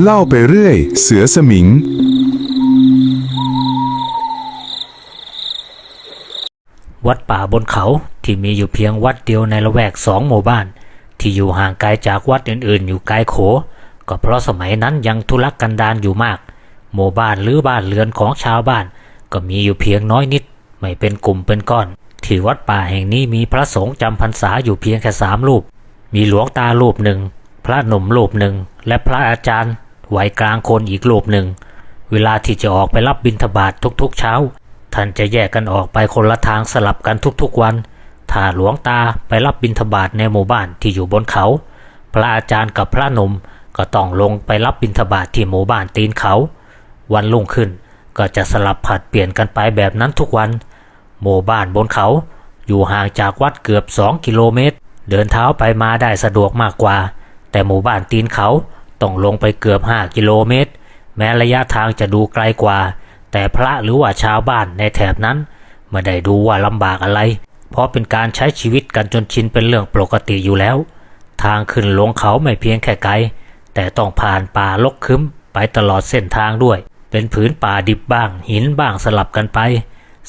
เล่าไปเรื่อย เสือสมิง วัดป่าบนเขาที่มีอยู่เพียงวัดเดียวในละแวกสองหมู่บ้าน ที่อยู่ห่างไกลจากวัดอื่นๆ อยู่ไกลโข ก็เพราะสมัยนั้นยังทุรกันดารอยู่มาก หมู่บ้านหรือบ้านเรือนของชาวบ้าน ก็มีอยู่เพียงน้อยนิด ไม่เป็นกลุ่มเป็นก้อน ที่วัดป่าแห่งนี้มีพระสงฆ์จำพรรษาอยู่เพียงแค่สามรูป มีหลวงตารูปหนึ่งพระหนุ่มรูปหนึ่งและพระอาจารย์ ไวัยกลางคนอีกรูปหนึ่ง เวลาที่จะออกไปรับบิณฑบาตทุกๆเช้า ท่านจะแยกกันออกไปคนละทางสลับกันทุกๆวัน ถ้าหลวงตาไปรับบิณฑบาตในหมู่บ้านที่อยู่บนเขา พระอาจารย์กับพระนมก็ต้องลงไปรับบิณฑบาตที่หมู่บ้านตีนเขา วันรุ่งขึ้นก็จะสลับผัดเปลี่ยนกันไปแบบนั้นทุกวัน หมู่บ้านบนเขา อยู่ห่างจากวัดเกือบ 2 กิโลเมตร เดินเท้าไปมาได้สะดวกมากกว่า แต่หมู่บ้านตีนเขา ต้องลงไปเกือบ 5 กิโลเมตร แม้ระยะทางจะดูไกลกว่า แต่พระหรือว่าชาวบ้านในแถบนั้นไม่ได้ดูว่าลำบากอะไร เพราะเป็นการใช้ชีวิตกันจนชินเป็นเรื่องปกติอยู่แล้ว ทางขึ้นลงเขาไม่เพียงแค่ไกล แต่ต้องผ่านป่าลกคึ้มไปตลอดเส้นทางด้วย เป็นผืนป่าดิบบ้าง หินบ้างสลับกันไป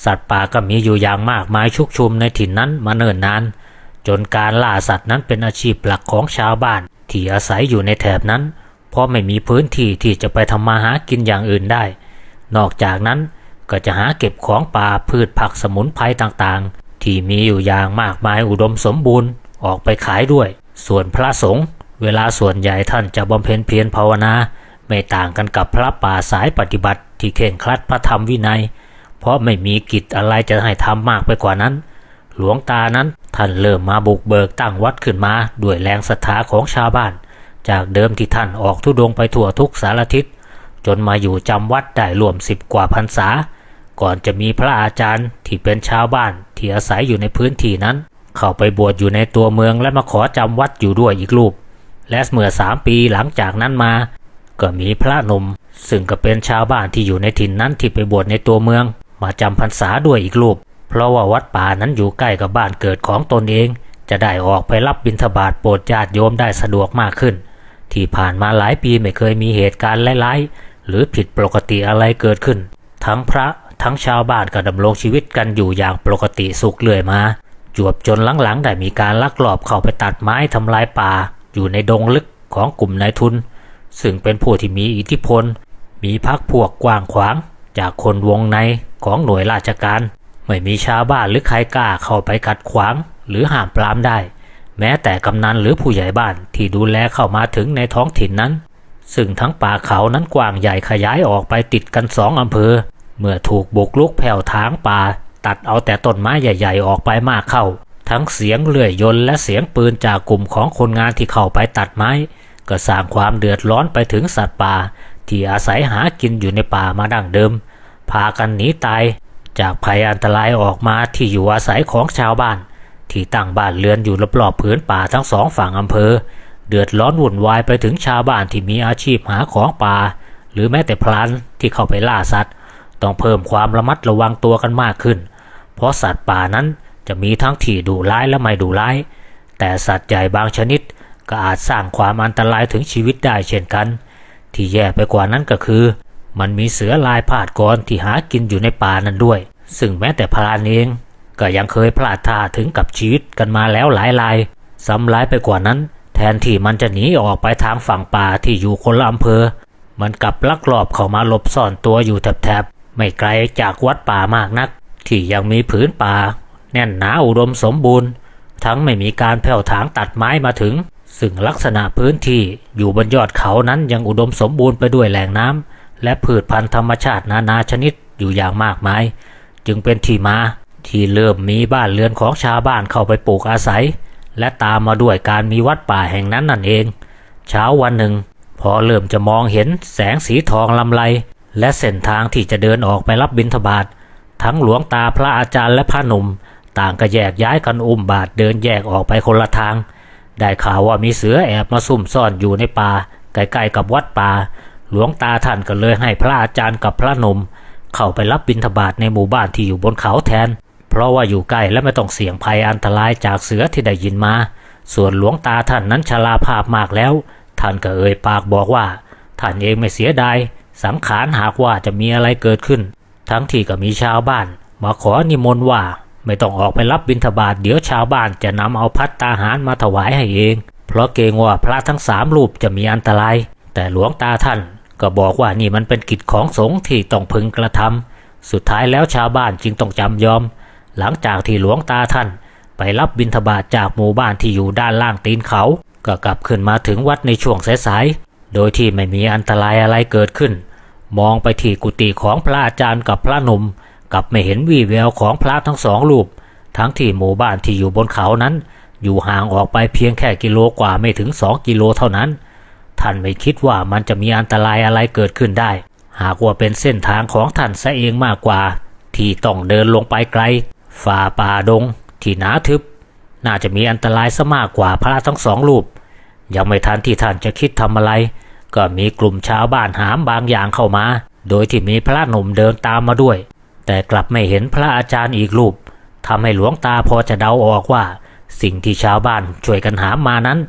สัตว์ป่าก็มีอยู่อย่างมากมายชุกชุมในถิ่นนั้นมาเนิ่นนาน จนการล่าสัตว์นั้นเป็นอาชีพหลักของชาวบ้านที่อาศัยอยู่ในแถบนั้น เพราะไม่มีพื้นที่ที่จะไปทำมาหากินอย่างอื่นได้ นอกจากนั้นก็จะหาเก็บของป่าพืชผักสมุนไพรต่างๆ ที่มีอยู่อย่างมากมายอุดมสมบูรณ์ออกไปขายด้วย ส่วนพระสงฆ์เวลาส่วนใหญ่ท่านจะบำเพ็ญเพียรภาวนา ไม่ต่างกันกับพระป่าสายปฏิบัติ ที่เข่งครัดพระธรรมวินัย เพราะไม่มีกิจอะไรจะให้ทำมากไปกว่านั้น หลวงตานั้นท่านเริ่มมาบุกเบิกตั้งวัดขึ้นมาด้วยแรงศรัทธาของชาวบ้าน จากเดิมที่ท่านออกทุดงไปทั่วทุกสารทิศ จนมาอยู่จำวัดได้รวมสิบกว่าพรรษา ก่อนจะมีพระอาจารย์ที่เป็นชาวบ้านที่อาศัยอยู่ในพื้นที่นั้น เข้าไปบวชอยู่ในตัวเมืองและมาขอจำวัดอยู่ด้วยอีกรูป และเมื่อสามปีหลังจากนั้นมา ก็มีพระหนุ่มซึ่งก็เป็นชาวบ้านที่อยู่ในถิ่นนั้นที่ไปบวชในตัวเมือง มาจำพรรษาด้วยอีกรูป เพราะว่าวัดป่านั้นอยู่ใกล้กับบ้านเกิดของตนเอง จะได้ออกไปรับบิณฑบาตโปรดญาติโยมได้สะดวกมากขึ้น ที่ผ่านมาหลายปีไม่เคยมีเหตุการณ์ร้ายๆหรือผิดปกติอะไรเกิดขึ้น ทั้งพระทั้งชาวบ้านก็ดำรงชีวิตกันอยู่อย่างปกติสุขเรื่อยมา จวบจนหลังๆ ได้มีการลักลอบเข้าไปตัดไม้ทำลายป่า อยู่ในดงลึกของกลุ่มนายทุน ซึ่งเป็นผู้ที่มีอิทธิพล มีพักพวกกว้างขวาง จากคนวงในของหน่วยราชการ ไม่มีชาวบ้านหรือใครกล้าเข้าไปขัดขวางหรือห้ามปรามได้ แม้แต่กำนันหรือผู้ใหญ่บ้านที่ดูแลเข้ามาถึงในท้องถิ่นนั้น ซึ่งทั้งป่าเขานั้นกว้างใหญ่ขยายออกไปติดกันสองอำเภอ เมื่อถูกบุกลุกแผ่วทางป่า ตัดเอาแต่ต้นไม้ใหญ่ ๆ ออกไปมากเข้า ทั้งเสียงเลื่อยยนและเสียงปืนจากกลุ่มของคนงานที่เข้าไปตัดไม้ ก็สร้างความเดือดร้อนไปถึงสัตว์ป่า ที่อาศัยหากินอยู่ในป่ามาดั้งเดิม พากันหนีตาย จากภัยอันตรายออกมาที่อยู่อาศัยของชาวบ้าน ที่ตั้งบ้านเรือนอยู่รอบๆพื้นป่าทั้งสองฝั่งอำเภอ เดือดร้อนวุ่นวายไปถึงชาวบ้านที่มีอาชีพหาของป่า หรือแม้แต่พลานที่เข้าไปล่าสัตว์ ต้องเพิ่มความระมัดระวังตัวกันมากขึ้น เพราะสัตว์ป่านั้นจะมีทั้งที่ดุร้ายและไม่ดุร้าย แต่สัตว์ใหญ่บางชนิดก็อาจสร้างความอันตรายถึงชีวิตได้เช่นกัน ที่แย่ไปกว่านั้นก็คือ มันมีเสือลายพาดกรที่หากินอยู่ในป่านั้นด้วย ซึ่งแม้แต่พรานเอง ก็ยังเคยพลาดท่าถึงกับชีวิตกันมาแล้วหลายรายซ้ำร้ายไปกว่านั้น แทนที่มันจะหนีออกไปทางฝั่งป่าที่อยู่คนละอำเภอ มันกลับลักลอบเข้ามาหลบซ่อนตัวอยู่แถบๆไม่ไกลจากวัดป่ามากนัก ที่ยังมีผืนป่า แน่นหนาอุดมสมบูรณ์ ทั้งไม่มีการแผ่วถางตัดไม้มาถึง ซึ่งลักษณะพื้นที่อยู่บนยอดเขานั้นยังอุดมสมบูรณ์ไปด้วยแหล่งน้ำและพืชพันธุ์ธรรมชาตินานาชนิดอยู่อย่างมากมาย จึงเป็นที่มา ที่เริ่มมีบ้านเรือนของชาวบ้านเข้าไปปลูกอาศัย และตามมาด้วยการมีวัดป่าแห่งนั้นนั่นเอง เช้าวันหนึ่ง พอเริ่มจะมองเห็นแสงสีทองลำไรและเส้นทางที่จะเดินออกไปรับบิณฑบาตทั้งหลวงตาพระอาจารย์และพระหนุ่ม ต่างก็แยกย้ายกันอุ้มบาทเดินแยกออกไปคนละทาง ได้ข่าวว่ามีเสือแอบมาซุ่มซ่อนอยู่ในป่าใกล้ๆกับวัดป่า หลวงตาท่านก็เลยให้พระอาจารย์กับพระหนุ่มเข้าไปรับบิณฑบาตในหมู่บ้านที่อยู่บนเขาแทน เพราะว่าอยู่ใกล้และไม่ต้องเสี่ยงภัยอันตรายจากเสือที่ได้ยินมา ส่วนหลวงตาท่านนั้นชราภาพมากแล้ว ท่านก็เอ่ยปากบอกว่า ท่านเองไม่เสียดายสังขารหากว่าจะมีอะไรเกิดขึ้น ทั้งที่ก็มีชาวบ้าน มาขอนิมนต์ว่า ไม่ต้องออกไปรับบิณฑบาตเดี๋ยวชาวบ้านจะนำเอาพัตตาหารมาถวายให้เอง เพราะเกรงว่าพระทั้งสามรูปจะมีอันตราย แต่หลวงตาท่าน ก็บอกว่านี่มันเป็นกิจของสงฆ์ที่ต้องพึงกระทำสุดท้ายแล้วชาวบ้านจึงต้องจำยอม หลังจากที่หลวงตาท่าน ไปรับบิณฑบาตจากหมู่บ้านที่อยู่ด้านล่างตีนเขา ก็กลับขึ้นมาถึงวัดในช่วงสายๆ โดยที่ไม่มีอันตรายอะไรเกิดขึ้น มองไปที่กุฏิของพระอาจารย์กับพระหนุ่มกับไม่เห็นวี่แววของพระทั้งสองรูป ทั้งที่หมู่บ้านที่อยู่บนเขานั้น อยู่ห่างออกไปเพียงแค่กิโลกว่าไม่ถึงสองกิโลเท่านั้น ท่านไม่คิดว่ามันจะมีอันตรายอะไรเกิดขึ้นได้ หากว่าเป็นเส้นทางของท่านซะเองมากกว่า ที่ต้องเดินลงไปไกล ฝ่าป่าดงที่หนาทึบ น่าจะมีอันตรายซะมากกว่าพระทั้งสองรูป ยังไม่ทันที่ท่านจะคิดทำอะไร ก็มีกลุ่มชาวบ้านหามบางอย่างเข้ามา โดยที่มีพระหนุ่มเดินตามมาด้วย แต่กลับไม่เห็นพระอาจารย์อีกรูปทำให้หลวงตาพอจะเดาออกว่า สิ่งที่ชาวบ้านช่วยกันหามมานั้น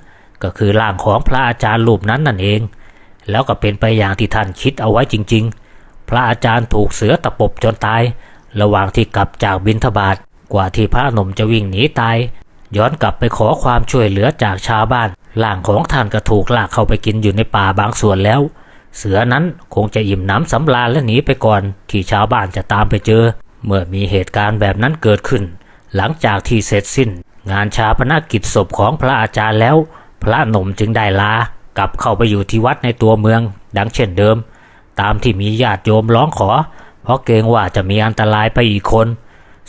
ก็คือร่างของพระอาจารย์รูปนั้นนั่นเอง แล้วก็เป็นไปอย่างที่ท่านคิดเอาไว้จริง ๆ พระอาจารย์ถูกเสือตะปบจนตาย ระหว่างที่กลับจากบิณฑบาตกว่าที่พระหนุ่มจะวิ่งหนีตาย ย้อนกลับไปขอความช่วยเหลือจากชาวบ้านร่างของท่านก็ถูกลากเข้าไปกินอยู่ในป่าบางส่วนแล้ว เสือนั้นคงจะอิ่มน้ำสำราญและหนีไปก่อน ที่ชาวบ้านจะตามไปเจอ เมื่อมีเหตุการณ์แบบนั้นเกิดขึ้น หลังจากที่เสร็จสิ้น งานชาปนกิจศพของพระอาจารย์แล้ว พระหนุ่มจึงได้ลากลับเข้าไปอยู่ที่วัดในตัวเมือง ดังเช่นเดิม ตามที่มีญาติโยมร้องขอ เพราะเกรงว่าจะมีอันตรายไปอีกคน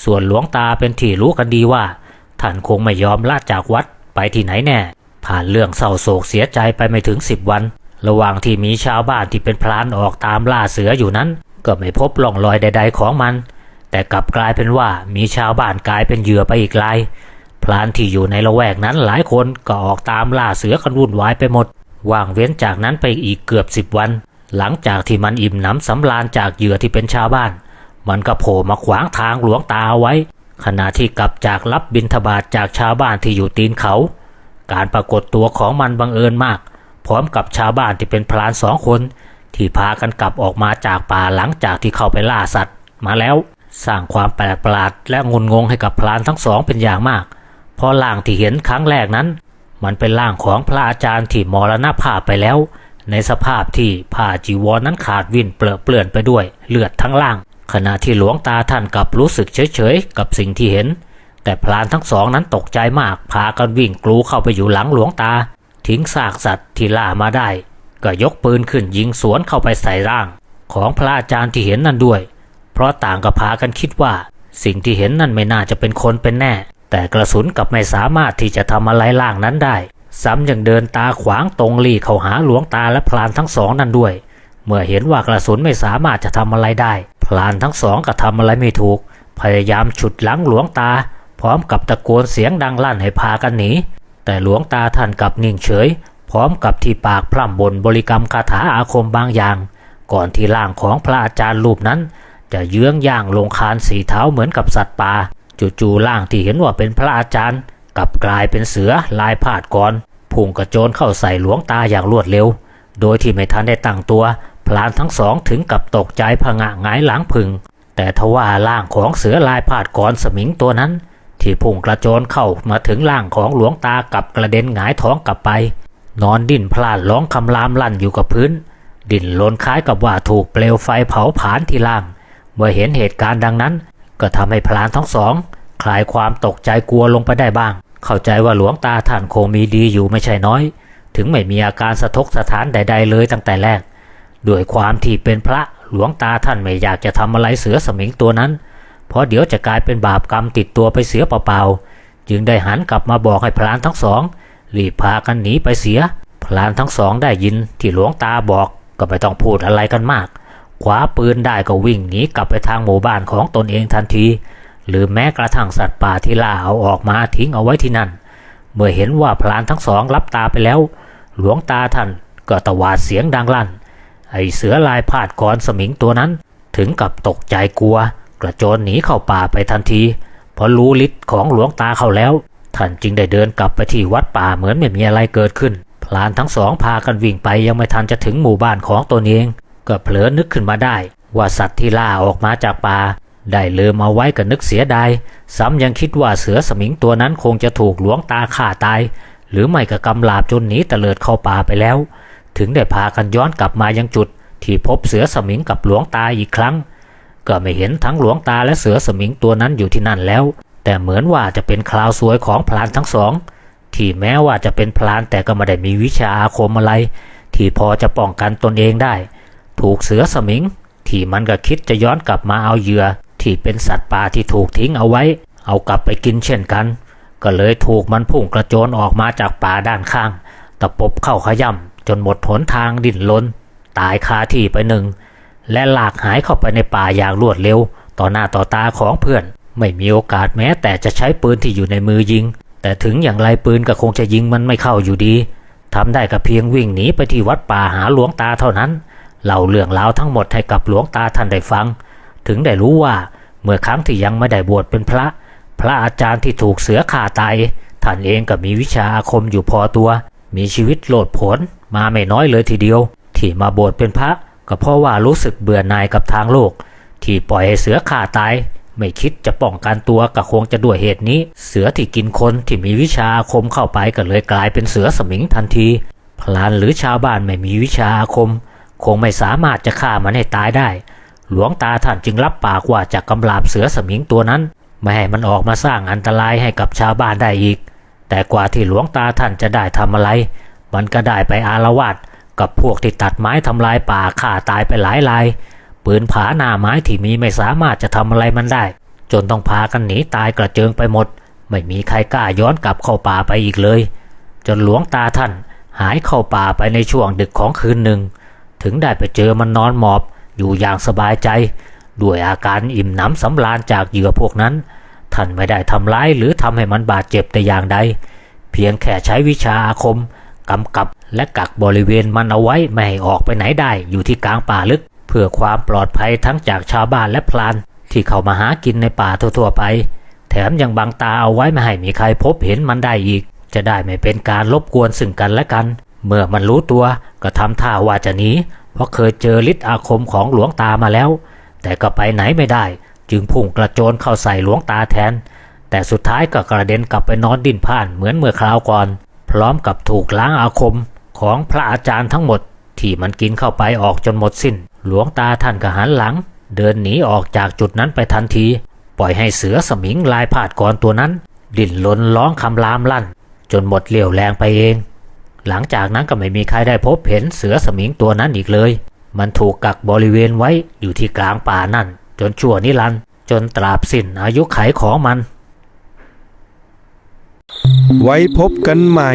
ส่วนหลวงตาเป็นที่รู้กันดีว่า ท่านคงไม่ยอมละจากวัดไปที่ไหนแน่ ผ่านเรื่องเศร้าโศกเสียใจไปไม่ถึงสิบวัน ระหว่างที่มีชาวบ้านที่เป็นพลานออกตามล่าเสืออยู่นั้น ก็ไม่พบร่องรอยใด ๆ ของมัน แต่กลับกลายเป็นว่ามีชาวบ้านกลายเป็นเหยื่อไปอีกรายพลานที่อยู่ในละแวกนั้นหลายคนก็ออกตามล่าเสือกันวุ่นวายไปหมด ว่างเว้นจากนั้นไปอีกเกือบสิบวัน หลังจากที่มันอิ่มหนำสำราญจากเหยื่อที่เป็นชาวบ้าน มันก็โผล่มาขวางทางหลวงตาไว้ ขณะที่กลับจากรับบิณฑบาตจากชาวบ้านที่อยู่ตีนเขา การปรากฏตัวของมันบังเอิญมาก พร้อมกับชาวบ้านที่เป็นพลานสองคน ที่พากันกลับออกมาจากป่าหลังจากที่เข้าไปล่าสัตว์ มาแล้วสร้างความแปลกประหลาดและงุนงงให้กับพลานทั้งสองเป็นอย่างมาก เพราะร่างที่เห็นครั้งแรกนั้น มันเป็นร่างของพระอาจารย์ที่มรณภาพไปแล้ว ในสภาพที่ผ้าจีวรนนั้นขาดวิ่นเปลือะเปลื่อนไปด้วยเลือดทั้งล่าง ขณะที่หลวงตาท่านกลับรู้สึกเฉยๆ กับสิ่งที่เห็น แต่พลานทั้งสองนั้นตกใจมากพากันวิ่งกลูเข้าไปอยู่หลังหลวงตา ทิ้งซากสัตว์ที่ล่ามาได้ ก็ยกปืนขึ้นยิงสวนเข้าไปใส่ร่าง ของพระอาจารย์ที่เห็นนั่นด้วย เพราะต่างก็พากันคิดว่า สิ่งที่เห็นนั่นไม่น่าจะเป็นคนเป็นแน่ แต่กระสุนกลับไม่สามารถที่จะทำอะไรร่างนั้นได้ ซ้ำยังเดินตาขวางตรงลี่เข้าหาหลวงตาและพลานทั้งสองนั่นด้วย เมื่อเห็นว่ากระสุนไม่สามารถจะทำอะไรได้ พลานทั้งสองก็ทำอะไรไม่ถูก พยายามฉุดหลังหลวงตา พร้อมกับตะโกนเสียงดังลั่นให้พากันหนีแต่หลวงตาท่านกลับนิ่งเฉย พร้อมกับที่ปากพร่ำบนบริกรรมคาถาอาคมบางอย่าง ก่อนที่ร่างของพระอาจารย์รูปนั้น จะเยื้องย่างลงคานสีเท้าเหมือนกับสัตว์ป่าจู่ๆร่างที่เห็นว่าเป็นพระอาจารย์ กลับกลายเป็นเสือลายพาดก่อนพุ่งกระโจนเข้าใส่หลวงตาอย่างรวดเร็ว โดยที่ไม่ทันได้ตั้งตัว พลานทั้งสองถึงกับตกใจผงะหงายหลังพึง แต่ทว่าร่างของเสือลายพาดก่อนสมิงตัวนั้น ที่พุ่งกระโจนเข้ามาถึงร่างของหลวงตากับกระเด็นหงายท้องกลับไป นอนดิ้นพลาดร้องคำรามลั่นอยู่กับพื้น ดิ้นรนคล้ายกับว่าถูกเปลวไฟเผาผลาญที่ล่าง เมื่อเห็นเหตุการณ์ดังนั้น ก็ทำให้พลานทั้งสองคลายความตกใจกลัวลงไปได้บ้าง เข้าใจว่าหลวงตาท่านคงมีดีอยู่ไม่ใช่น้อย ถึงไม่มีอาการสะทกสะท้านใด ๆ เลยตั้งแต่แรก ด้วยความที่เป็นพระหลวงตาท่านไม่อยากจะทำอะไรเสือสมิงตัวนั้น เพราะเดี๋ยวจะกลายเป็นบาปกรรมติดตัวไปเสียเปล่าๆ จึงได้หันกลับมาบอกให้พลานทั้งสองรีบพากันหนีไปเสียพลานทั้งสองได้ยินที่หลวงตาบอกก็ไม่ต้องพูดอะไรกันมากคว้าปืนได้ก็วิ่งหนีกลับไปทางหมู่บ้านของตนเองทันที หรือแม้กระทั่งสัตว์ป่าที่ล่าเอาออกมาทิ้งเอาไว้ที่นั่น เมื่อเห็นว่าพลานทั้งสองรับตาไปแล้ว หลวงตาท่านก็ตะวาดเสียงดังลั่น ไอเสือลายพาดกรสมิงตัวนั้น ถึงกับตกใจกลัว กระโจนหนีเข้าป่าไปทันทีเพราะรู้ฤทธิ์ของหลวงตาเขาแล้ว ท่านจึงได้เดินกลับไปที่วัดป่าเหมือนไม่มีอะไรเกิดขึ้น พลานทั้งสองพากันวิ่งไปยังไม่ทันจะถึงหมู่บ้านของตนเอง ก็เผลอนึกขึ้นมาได้ ว่าสัตว์ที่ล่าออกมาจากป่า ได้ลืมเอาไว้ก็นึกเสียดาย ซ้ำยังคิดว่าเสือสมิงตัวนั้นคงจะถูกหลวงตาฆ่าตาย หรือไม่ก็กำลาบจนหนีเตลิดเข้าป่าไปแล้ว ถึงได้พากันย้อนกลับมายังจุด ที่พบเสือสมิงกับหลวงตาอีกครั้ง ก็ไม่เห็นทั้งหลวงตาและเสือสมิงตัวนั้นอยู่ที่นั่นแล้ว แต่เหมือนว่าจะเป็นคราวสวยของพลานทั้งสอง ที่แม้ว่าจะเป็นพลานแต่ก็ไม่ได้มีวิชาอาคมอะไร ที่พอจะป้องกันตนเองได้ ถูกเสือสมิงที่มันก็คิดจะย้อนกลับมาเอาเหยื่อ ที่เป็นสัตว์ป่าที่ถูกทิ้งเอาไว้ เอากลับไปกินเช่นกัน ก็เลยถูกมันพุ่งกระโจนออกมาจากป่าด้านข้าง ตะปบเข้าขย่ำจนหมดหนทางดิ้นรนตายคาที่ไปหนึ่ง และหลากหายเข้าไปในป่าอย่างรวดเร็ว ต่อหน้าต่อตาของเพื่อน ไม่มีโอกาสแม้แต่จะใช้ปืนที่อยู่ในมือยิง แต่ถึงอย่างไรปืนก็คงจะยิงมันไม่เข้าอยู่ดีทำได้ก็เพียงวิ่งหนีไปที่วัดป่าหาหลวงตาเท่านั้นเล่าเรื่องราวทั้งหมดให้กับหลวงตาท่านได้ฟัง ถึงได้รู้ว่าเมื่อครั้งที่ยังไม่ได้บวชเป็นพระ พระอาจารย์ที่ถูกเสือข่าตายท่านเองก็มีวิชาอาคมอยู่พอตัว มีชีวิตโลดผนมาไม่น้อยเลยทีเดียว ที่มาบวชเป็นพระก็เพราะว่ารู้สึกเบื่อหน่ายกับทางโลก ที่ปล่อยให้เสือข่าตาย ไม่คิดจะป้องกันตัวก็คงจะด้วยเหตุนี้ เสือที่กินคนที่มีวิชาอาคมเข้าไปก็เลยกลายเป็นเสือสมิงทันทีพลานหรือชาวบ้านไม่มีวิชาอาคม คงไม่สามารถจะฆ่ามันให้ตายได้ หลวงตาท่านจึงรับปากว่าจะกำราบเสือสมิงตัวนั้น ไม่ให้มันออกมาสร้างอันตรายให้กับชาวบ้านได้อีก แต่กว่าที่หลวงตาท่านจะได้ทำอะไร มันก็ได้ไปอารวาสกับพวกที่ตัดไม้ทำลายป่าฆ่าตายไปหลายราย ปืนผาหน้าไม้ที่มีไม่สามารถจะทำอะไรมันได้ จนต้องพากันหนีตายกระเจิงไปหมด ไม่มีใครกล้าย้อนกลับเข้าป่าไปอีกเลย จนหลวงตาท่านหายเข้าป่าไปในช่วงดึกของคืนหนึ่ง ถึงได้ไปเจอมันนอนหมอบ อยู่อย่างสบายใจ ด้วยอาการอิ่มหนำสำราญจากเหยื่อพวกนั้น ท่านไม่ได้ทำร้ายหรือทำให้มันบาดเจ็บแต่อย่างใด เพียงแค่ใช้วิชาอาคมกำกับและกักบริเวณมันเอาไว้ไม่ให้ออกไปไหนได้อยู่ที่กลางป่าลึก เพื่อความปลอดภัยทั้งจากชาวบ้านและพลาน ที่เข้ามาหากินในป่าทั่วๆไป แถมยังบังตาเอาไว้ไม่ให้มีใครพบเห็นมันได้อีก จะได้ไม่เป็นการรบกวนซึ่งกันและกัน เมื่อมันรู้ตัวก็ทำท่าว่าจะหนี เพราะเคยเจอฤทธิ์อาคมของหลวงตามาแล้ว แต่ก็ไปไหนไม่ได้ จึงพุ่งกระโจนเข้าใส่หลวงตาแทน แต่สุดท้ายก็กระเด็นกลับไปนอนดิ้นผ่านเหมือนเมื่อคราวก่อน พร้อมกับถูกล้างอาคมของพระอาจารย์ทั้งหมด ที่มันกินเข้าไปออกจนหมดสิ้น หลวงตาท่านก็หันหลัง เดินหนีออกจากจุดนั้นไปทันที ปล่อยให้เสือสมิงลายพาดก่อนตัวนั้น ดิ้นรนร้องคำรามลั่น จนหมดเรี่ยวแรงไปเอง หลังจากนั้นก็ไม่มีใครได้พบเห็นเสือสมิงตัวนั้นอีกเลย มันถูกกักบริเวณไว้อยู่ที่กลางป่านั่น จนชั่วนิรันดร์จนตราบสิ้นอายุไขของมัน ไว้พบกันใหม่